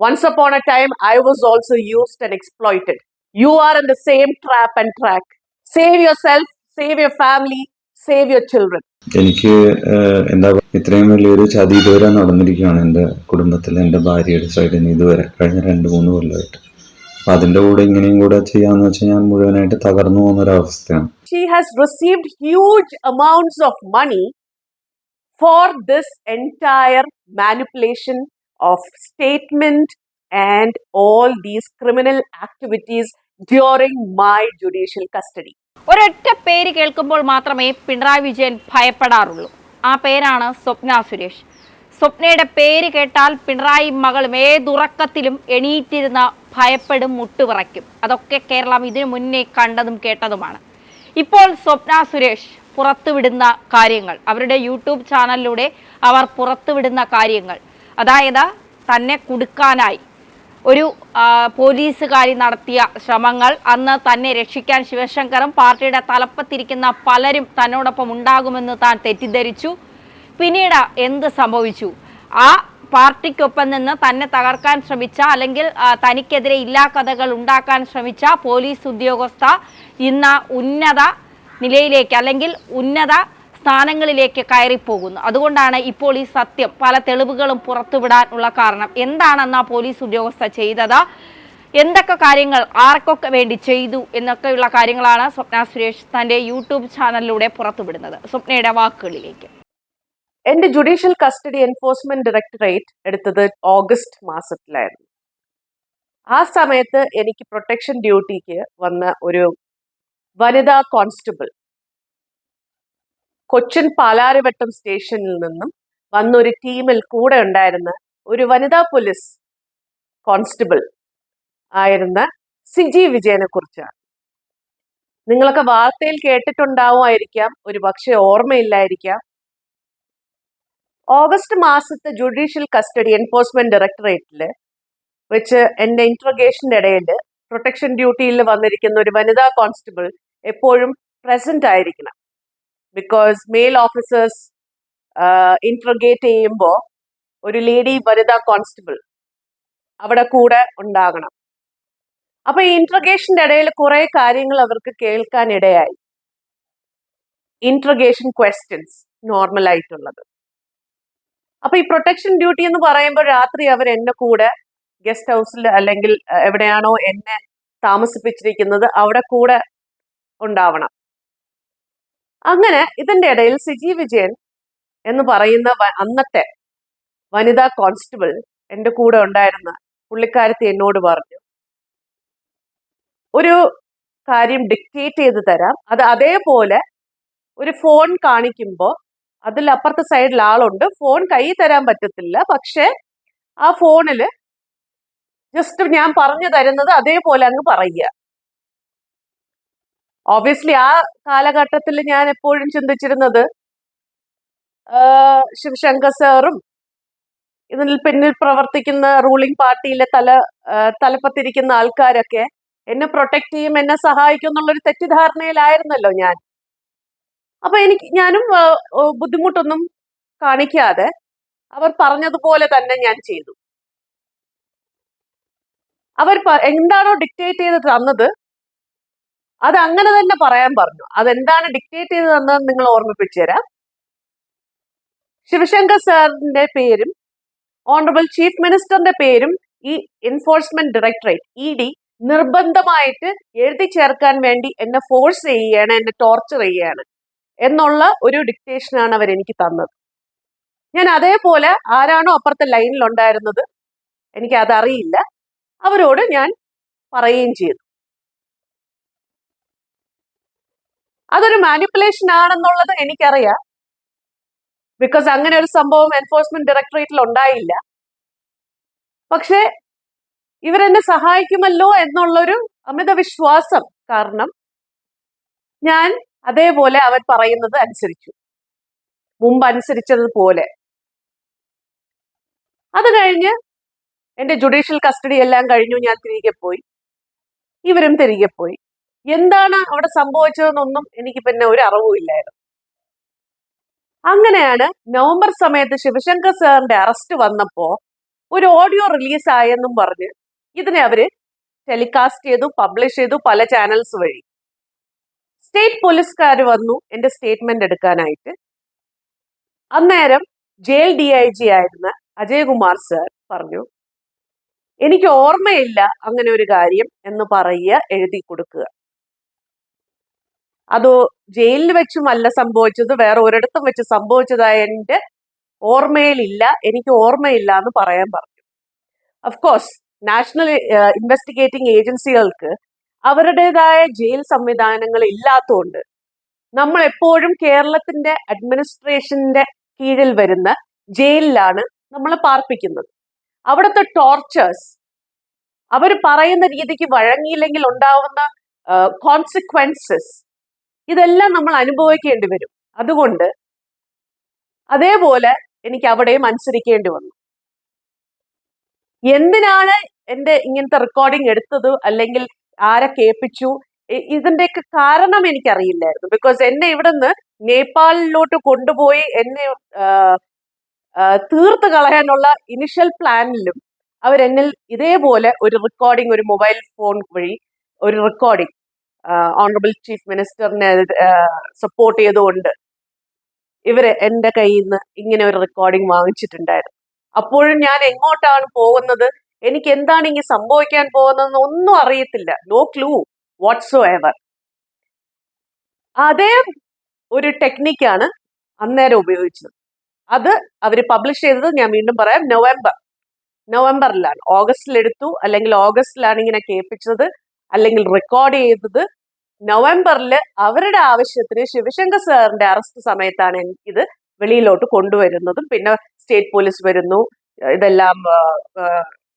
Once upon a time, I was also used and exploited. You are in the same trap and track. Save yourself, save your family, save your children. എനിക്ക് ഏഹ്, എന്താ പറയുക, ഇത്രയും വലിയൊരു ചതി ഇതുവരെ നടന്നിരിക്കുകയാണ് എൻ്റെ കുടുംബത്തിൽ എൻ്റെ ഭാര്യയുടെ സൈഡിൽ നിന്ന് ഇതുവരെ കഴിഞ്ഞ രണ്ട് മൂന്ന് കൊല്ലമായിട്ട് അപ്പം അതിൻ്റെ കൂടെ ഇങ്ങനെയും കൂടെ ചെയ്യാന്ന് വെച്ചാൽ ഞാൻ മുഴുവനായിട്ട് തകർന്നു പോകുന്ന ഒരു അവസ്ഥയാണ് She has received huge amounts of money for this entire manipulation of statement and all these criminal activities during my judicial custody. ഒരൊറ്റ പേര് കേൾക്കുമ്പോൾ മാത്രമേ പിണറായി വിജയൻ ഭയപ്പെടാറുള്ളൂ. ആ പേരാണ് സ്വപ്ന സുരേഷ്. സ്വപ്നയുടെ പേര് കേട്ടാൽ പിണറായി മകളും ഏതുറക്കത്തിലും എണീറ്റിരുന്ന ഭയപ്പെടും മുട്ടുവിറയ്ക്കും അതൊക്കെ കേരളം ഇതിനു മുന്നേ കണ്ടതും കേട്ടതുമാണ്. ഇപ്പോൾ സ്വപ്ന സുരേഷ് പുറത്തുവിടുന്ന കാര്യങ്ങൾ അവരുടെ യൂട്യൂബ് ചാനലിലൂടെ അവർ പുറത്തുവിടുന്ന കാര്യങ്ങൾ അതായത് തന്നെ കുടുക്കാനായി. ഒരു പോലീസുകാരി നടത്തിയ ശ്രമങ്ങൾ അന്ന് തന്നെ രക്ഷിക്കാൻ ശിവശങ്കറും പാർട്ടിയുടെ തലപ്പത്തിരിക്കുന്ന പലരും തന്നോടൊപ്പം ഉണ്ടാകുമെന്ന് താൻ തെറ്റിദ്ധരിച്ചു. പിന്നീട് എന്ത് സംഭവിച്ചു? ആ പാർട്ടിക്കൊപ്പം നിന്ന് തന്നെ തകർക്കാൻ ശ്രമിച്ച അല്ലെങ്കിൽ തനിക്കെതിരെ ഇല്ലാ കഥകൾ ഉണ്ടാക്കാൻ ശ്രമിച്ച പോലീസ് ഉദ്യോഗസ്ഥ ഇന്ന് ഉന്നത നിലയിലേക്ക് അല്ലെങ്കിൽ ഉന്നത സ്ഥാനങ്ങളിലേക്ക് കയറിപ്പോകുന്നു. അതുകൊണ്ടാണ് ഇപ്പോൾ ഈ സത്യം പല തെളിവുകളും പുറത്തുവിടാനുള്ള കാരണം. എന്താണെന്ന് ആ പോലീസ് ഉദ്യോഗസ്ഥ ചെയ്തത്? എന്തൊക്കെ കാര്യങ്ങൾ ആർക്കൊക്കെ വേണ്ടി ചെയ്തു എന്നൊക്കെയുള്ള കാര്യങ്ങളാണ് സ്വപ്ന സുരേഷ് തന്റെ യൂട്യൂബ് ചാനലിലൂടെ പുറത്തുവിടുന്നത്. സ്വപ്നയുടെ വാക്കുകളിലേക്ക്. എന്റെ ജുഡീഷ്യൽ കസ്റ്റഡി എൻഫോഴ്സ്മെന്റ് ഡയറക്ടറേറ്റ് എടുത്തത് ഓഗസ്റ്റ് മാസത്തിലായിരുന്നു. ആ സമയത്ത് എനിക്ക് പ്രൊട്ടക്ഷൻ ഡ്യൂട്ടിക്ക് വന്ന ഒരു വനിതാ കോൺസ്റ്റബിൾ കൊച്ചിൻ പാലാരിവട്ടം സ്റ്റേഷനിൽ നിന്നും വന്നൊരു ടീമിൽ കൂടെ ഉണ്ടായിരുന്ന ഒരു വനിതാ പോലീസ് കോൺസ്റ്റബിൾ ആയിരുന്ന സിജി വിജയനെ കുറിച്ചാണ്. നിങ്ങളൊക്കെ വാർത്തയിൽ കേട്ടിട്ടുണ്ടാവുമായിരിക്കാം ഒരു പക്ഷെ ഓർമ്മയില്ലായിരിക്കാം. ഓഗസ്റ്റ് മാസത്തെ ജുഡീഷ്യൽ കസ്റ്റഡി എൻഫോഴ്സ്മെന്റ് ഡയറക്ടറേറ്റിൽ വെച്ച് എന്റെ ഇന്റർഗേഷന്റെ ഇടയിൽ പ്രൊട്ടക്ഷൻ ഡ്യൂട്ടിയിൽ വന്നിരിക്കുന്ന ഒരു വനിതാ കോൺസ്റ്റബിൾ എപ്പോഴും പ്രസന്റ് ആയിരിക്കണം. ബിക്കോസ് മെയിൽ ഓഫീസേഴ്സ് ഇൻട്രഗേറ്റ് ചെയ്യുമ്പോൾ ഒരു ലേഡി വനിതാ കോൺസ്റ്റബിൾ അവിടെ കൂടെ ഉണ്ടാകണം. അപ്പൊ ഈ ഇൻട്രഗേഷന്റെ ഇടയിൽ കുറെ കാര്യങ്ങൾ അവർക്ക് കേൾക്കാൻ ഇടയായി ഇൻട്രഗേഷൻ ക്വസ്റ്റ്യൻസ് നോർമൽ ആയിട്ടുള്ളത് അപ്പൊ ഈ പ്രൊട്ടക്ഷൻ ഡ്യൂട്ടി എന്ന് പറയുമ്പോൾ രാത്രി അവർ എന്നെ കൂടെ ഗസ്റ്റ് ഹൗസിൽ അല്ലെങ്കിൽ എവിടെയാണോ എന്നെ താമസിപ്പിച്ചിരിക്കുന്നത് അവിടെ കൂടെ ഉണ്ടാവണം. അങ്ങനെ ഇതിന്റെ ഇടയിൽ സിജി വിജയൻ എന്ന് പറയുന്ന അന്നത്തെ വനിതാ കോൺസ്റ്റബിൾ എന്റെ കൂടെ ഉണ്ടായിരുന്ന പുള്ളിക്കാരത്തി എന്നോട് പറഞ്ഞു ഒരു കാര്യം ഡിക്റ്റേറ്റ് ചെയ്ത് തരാം. അത് അതേപോലെ ഒരു ഫോൺ കാണിക്കുമ്പോൾ അതിൽ അപ്പുറത്തെ സൈഡിൽ ആളുണ്ട്. ഫോൺ കൈ തരാൻ പറ്റത്തില്ല. പക്ഷെ ആ ഫോണിൽ ജസ്റ്റ് ഞാൻ പറഞ്ഞു തരുന്നത് അതേപോലെ അങ്ങ് പറയുക. ഓബിയസ്ലി ആ കാലഘട്ടത്തിൽ ഞാൻ എപ്പോഴും ചിന്തിച്ചിരുന്നത് ശിവശങ്കർ സാറും ഇതിൽ പിന്നിൽ പ്രവർത്തിക്കുന്ന റൂളിംഗ് പാർട്ടിയിലെ തല തലപ്പത്തിരിക്കുന്ന ആൾക്കാരൊക്കെ എന്നെ പ്രൊട്ടക്ട് ചെയ്യും എന്നെ സഹായിക്കും എന്നുള്ളൊരു തെറ്റിദ്ധാരണയിലായിരുന്നല്ലോ ഞാൻ. അപ്പൊ എനിക്ക് ഞാനും ബുദ്ധിമുട്ടൊന്നും കാണിക്കാതെ അവർ പറഞ്ഞതുപോലെ തന്നെ ഞാൻ ചെയ്തു. അവർ എന്താണോ ഡിക്റ്റേറ്റ് ചെയ്ത് തന്നത് അത് അങ്ങനെ തന്നെ പറയാൻ പറഞ്ഞു. അതെന്താണ് ഡിക്റ്റേറ്റ് ചെയ്ത് തന്നതെന്ന് നിങ്ങൾ ഓർമ്മിപ്പിച്ചു തരാം. ശിവശങ്കർ സാറിന്റെ പേരും ഓണറബിൾ ചീഫ് മിനിസ്റ്ററിന്റെ പേരും ഈ എൻഫോഴ്സ്മെന്റ് ഡയറക്ടറേറ്റ് ഇ ഡി നിർബന്ധമായിട്ട് എഴുതി ചേർക്കാൻ വേണ്ടി എന്നെ ഫോഴ്സ് ചെയ്യുകയാണ് എന്നെ ടോർച്ചർ ചെയ്യുകയാണ് എന്നുള്ള ഒരു ഡിക്റ്റേഷനാണ് അവർ എനിക്ക് തന്നത്. ഞാൻ അതേപോലെ ആരാണോ അപ്പുറത്തെ ലൈനിൽ ഉണ്ടായിരുന്നത് എനിക്ക് അതറിയില്ല. അവരോട് ഞാൻ പറയുകയും ചെയ്തു. അതൊരു മാനിപ്പുലേഷൻ ആണെന്നുള്ളത് എനിക്കറിയാം. ബിക്കോസ് അങ്ങനെ ഒരു സംഭവം എൻഫോഴ്സ്മെന്റ് ഡയറക്ടറേറ്റിൽ ഉണ്ടായില്ല. പക്ഷേ ഇവരെന്നെ സഹായിക്കുമല്ലോ എന്നുള്ളൊരു അമിത വിശ്വാസം കാരണം ഞാൻ അതേപോലെ അവൻ പറയുന്നത് അനുസരിച്ചു. മുമ്പ് അനുസരിച്ചതുപോലെ. അത് കഴിഞ്ഞ് എന്റെ ജുഡീഷ്യൽ കസ്റ്റഡി എല്ലാം കഴിഞ്ഞു ഞാൻ തിരികെ പോയി. ഇവരും തിരികെ പോയി. എന്താണ് അവിടെ സംഭവിച്ചതെന്നൊന്നും എനിക്ക് പിന്നെ ഒരു അറിവുമില്ലായിരുന്നു അങ്ങനെയാണ് നവംബർ സമയത്ത് ശിവശങ്കർ സാറിന്റെ അറസ്റ്റ് വന്നപ്പോ ഒരു ഓഡിയോ റിലീസ് ആയെന്നും പറഞ്ഞ് ഇതിനെ അവർ ടെലികാസ്റ്റ് ചെയ്തു പബ്ലിഷ് ചെയ്തു പല ചാനൽസ് വഴി. സ്റ്റേറ്റ് പോലീസുകാർ വന്നു എന്റെ സ്റ്റേറ്റ്മെന്റ് എടുക്കാനായിട്ട്. അന്നേരം ജയിൽ ഡി ഐ ജി ആയിരുന്ന അജയകുമാർ സർ പറഞ്ഞു എനിക്ക് ഓർമ്മയില്ല അങ്ങനെ ഒരു കാര്യം എന്ന് പറയുക എഴുതി കൊടുക്കുക. അത് ജയിലിൽ വെച്ചുമല്ല സംഭവിച്ചത് വേറെ ഒരിടത്തും വെച്ച് സംഭവിച്ചതായ എന്റെ ഓർമ്മയിലില്ല എനിക്ക് ഓർമ്മയില്ല എന്ന് പറയാൻ പറഞ്ഞു അഫ്കോഴ്സ് നാഷണൽ ഇൻവെസ്റ്റിഗേറ്റിംഗ് ഏജൻസികൾക്ക് അവരുടേതായ ജയിൽ സംവിധാനങ്ങൾ ഇല്ലാത്തതുകൊണ്ട് നമ്മൾ എപ്പോഴും കേരളത്തിന്റെ അഡ്മിനിസ്ട്രേഷന്റെ കീഴിൽ വരുന്ന ജയിലിലാണ് നമ്മൾ പാർപ്പിക്കുന്നത്. അവിടുത്തെ ടോർച്ചേഴ്സ് അവർ പറയുന്ന രീതിക്ക് വഴങ്ങിയില്ലെങ്കിൽ ഉണ്ടാവുന്ന കോൺസിക്വൻസസ് ഇതെല്ലാം നമ്മൾ അനുഭവിക്കേണ്ടി വരും. അതുകൊണ്ട് അതേപോലെ എനിക്ക് അവിടെയും അനുസരിക്കേണ്ടി വന്നു. എന്തിനാണ് എന്റെ ഇങ്ങനത്തെ റെക്കോർഡിംഗ് എടുത്തത്? അല്ലെങ്കിൽ ആരെ കേൾപ്പിച്ചു? ഇതിന്റെയൊക്കെ കാരണം എനിക്കറിയില്ലായിരുന്നു. ബിക്കോസ് എന്നെ ഇവിടുന്ന് നേപ്പാളിലോട്ട് കൊണ്ടുപോയി എന്നെ തീർത്ത് കളയാനുള്ള ഇനിഷ്യൽ പ്ലാനിലും അവരെന്നിൽ ഇതേപോലെ ഒരു റെക്കോർഡിംഗ് ഒരു മൊബൈൽ ഫോൺ വഴി ഒരു റെക്കോർഡിംഗ് ഓണറബിൾ ചീഫ് മിനിസ്റ്ററിനെ സപ്പോർട്ട് ചെയ്തുകൊണ്ട് ഇവർ എന്റെ കയ്യിൽ നിന്ന് ഇങ്ങനെ ഒരു റെക്കോർഡിംഗ് വാങ്ങിച്ചിട്ടുണ്ടായിരുന്നു. അപ്പോഴും ഞാൻ എങ്ങോട്ടാണ് പോകുന്നത്? എനിക്ക് എന്താണ് ഇങ്ങനെ സംഭവിക്കാൻ പോകുന്നതെന്ന് ഒന്നും അറിയത്തില്ല. നോ ക്ലൂ വാട്ട്സോ എവർ അതേ ഒരു ടെക്നിക്കാണ് അന്നേരം ഉപയോഗിച്ചത്. അത് അവർ പബ്ലിഷ് ചെയ്തത് ഞാൻ വീണ്ടും പറയാം നവംബർ നവംബറിലാണ് ഓഗസ്റ്റിൽ എടുത്തു അല്ലെങ്കിൽ ഓഗസ്റ്റിലാണ് ഇങ്ങനെ കേൾപ്പിച്ചത് അല്ലെങ്കിൽ റെക്കോർഡ് ചെയ്തത് നവംബറിൽ അവരുടെ ആവശ്യത്തിന് ശിവശങ്കർ സാറിന്റെ അറസ്റ്റ് സമയത്താണ് എനിക്കിത് വെളിയിലോട്ട് കൊണ്ടുവരുന്നതും പിന്നെ സ്റ്റേറ്റ് പോലീസ് വരുന്നു ഇതെല്ലാം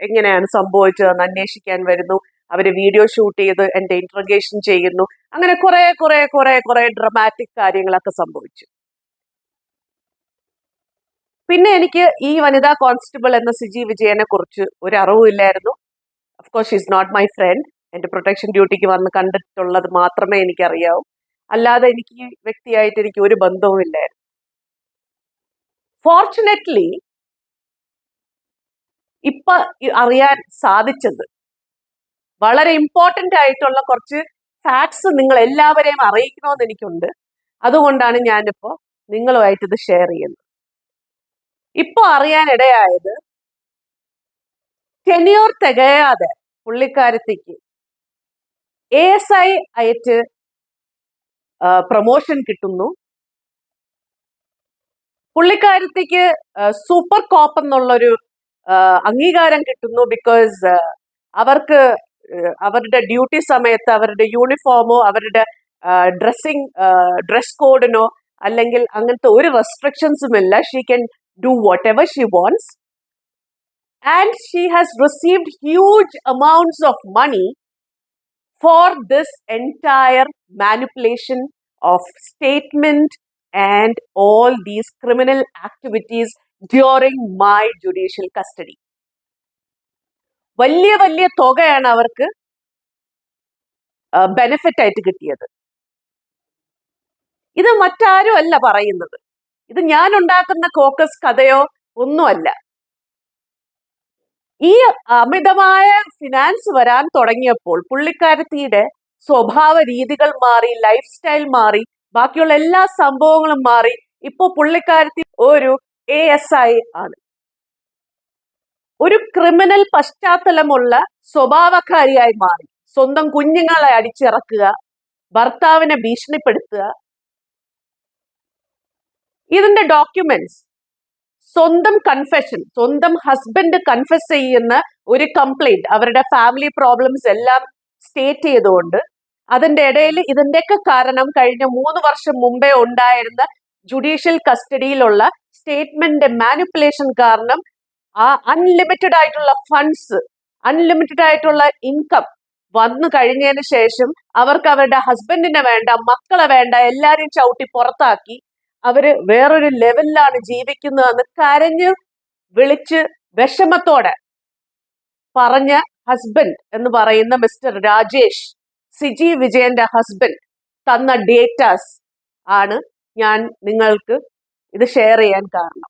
എങ്ങനെയാണ് സംഭവിച്ചതെന്ന് അന്വേഷിക്കാൻ വരുന്നു അവർ വീഡിയോ ഷൂട്ട് ചെയ്ത് എന്റെ ഇന്റർഗേഷൻ ചെയ്യുന്നു അങ്ങനെ കുറെ കുറെ കുറെ കുറെ ഡ്രമാറ്റിക് കാര്യങ്ങളൊക്കെ സംഭവിച്ചു. പിന്നെ എനിക്ക് ഈ വനിതാ കോൺസ്റ്റബിൾ എന്ന സിജി വിജയനെ കുറിച്ച് ഒരു അറിവില്ലായിരുന്നു of course she's not my friend എന്റെ പ്രൊട്ടക്ഷൻ ഡ്യൂട്ടിക്ക് വന്ന് കണ്ടിട്ടുള്ളത് മാത്രമേ എനിക്കറിയാവൂ. അല്ലാതെ എനിക്ക് വ്യക്തിയായിട്ട് എനിക്ക് ഒരു ബന്ധവും ഇല്ലായിരുന്നു. ഫോർച്ചുനേറ്റ്ലി ഇപ്പൊ അറിയാൻ സാധിച്ചത് വളരെ ഇമ്പോർട്ടന്റ് ആയിട്ടുള്ള കുറച്ച് ഫാക്ട്സ് നിങ്ങൾ എല്ലാവരെയും അറിയിക്കണമെന്ന് എനിക്കുണ്ട്. അതുകൊണ്ടാണ് ഞാനിപ്പോ നിങ്ങളുമായിട്ട് ഇത് ഷെയർ ചെയ്യുന്നത്. ഇപ്പൊ അറിയാനിടയായത് ടെന്യൂർ തികയാതെ പുള്ളിക്കാരത്തേക്ക് എ എസ് ഐ ആയിട്ട് പ്രൊമോഷൻ കിട്ടുന്നു. പുള്ളിക്കാരത്തേക്ക് സൂപ്പർ കോപ്പ് എന്നുള്ളൊരു അംഗീകാരം കിട്ടുന്നു ബിക്കോസ് അവർക്ക് അവരുടെ ഡ്യൂട്ടി സമയത്ത് അവരുടെ യൂണിഫോമോ അവരുടെ ഡ്രസ്സിങ് ഡ്രസ് കോഡിനോ അല്ലെങ്കിൽ അങ്ങനത്തെ ഒരു റെസ്ട്രിക്ഷൻസും ഇല്ല. She can do whatever she wants and she has received huge amounts of money for this entire manipulation of statement and all these criminal activities during my judicial custody. വലിയ വലിയ തുകയാണ് അവർക്ക് benefit ആയിട്ട് കിട്ടിയത് ഇത് മറ്റാരും അല്ല പറയുന്നത് ഇത് ഞാൻ ഉണ്ടാക്കുന്ന കോക്കസ് കഥയോ ഒന്നുമല്ല ഈ അമിതമായ ഫിനാൻസ് വരാൻ തുടങ്ങിയപ്പോൾ പുള്ളിക്കാരത്തിയുടെ സ്വഭാവ രീതികൾ മാറി ലൈഫ് സ്റ്റൈൽ മാറി ബാക്കിയുള്ള എല്ലാ സംഭവങ്ങളും മാറി. ഇപ്പൊ പുള്ളിക്കാരത്തി ഒരു എ എസ് ഐ ആണ്. ഒരു ക്രിമിനൽ പശ്ചാത്തലമുള്ള സ്വഭാവക്കാരിയായി മാറി. സ്വന്തം കുഞ്ഞുങ്ങളെ അടിച്ചിറക്കുക ഭർത്താവിനെ ഭീഷണിപ്പെടുത്തുക. ഇതിന്റെ ഡോക്യുമെന്റ്സ് സ്വന്തം കൺഫെഷൻ സ്വന്തം ഹസ്ബൻഡ് കൺഫെസ് ചെയ്യുന്ന ഒരു കംപ്ലൈന്റ് അവരുടെ ഫാമിലി പ്രോബ്ലംസ് എല്ലാം സ്റ്റേറ്റ് ചെയ്തുകൊണ്ട് അതിന്റെ ഇടയിൽ ഇതിന്റെയൊക്കെ കാരണം കഴിഞ്ഞ മൂന്ന് വർഷം മുമ്പേ ഉണ്ടായിരുന്ന ജുഡീഷ്യൽ കസ്റ്റഡിയിലുള്ള സ്റ്റേറ്റ്മെന്റ് മാനിപ്പുലേഷൻ കാരണം ആ അൺലിമിറ്റഡ് ആയിട്ടുള്ള ഫണ്ട്സ് അൺലിമിറ്റഡ് ആയിട്ടുള്ള ഇൻകം വന്നു കഴിഞ്ഞതിന് ശേഷം അവർക്ക് അവരുടെ ഹസ്ബൻഡിനെ വേണ്ട മക്കളെ വേണ്ട എല്ലാരെയും ചവിട്ടി പുറത്താക്കി അവർ വേറൊരു ലെവലിലാണ് ജീവിക്കുന്നതെന്ന് കരഞ്ഞ് വിളിച്ച് വിഷമത്തോടെ പറഞ്ഞ ഹസ്ബൻഡ് എന്ന് പറയുന്ന മിസ്റ്റർ രാജേഷ് സിജി വിജയന്റെ ഹസ്ബൻഡ് തന്ന ഡേറ്റാസ് ആണ് ഞാൻ നിങ്ങൾക്ക് ഇത് ഷെയർ ചെയ്യാൻ കാരണം.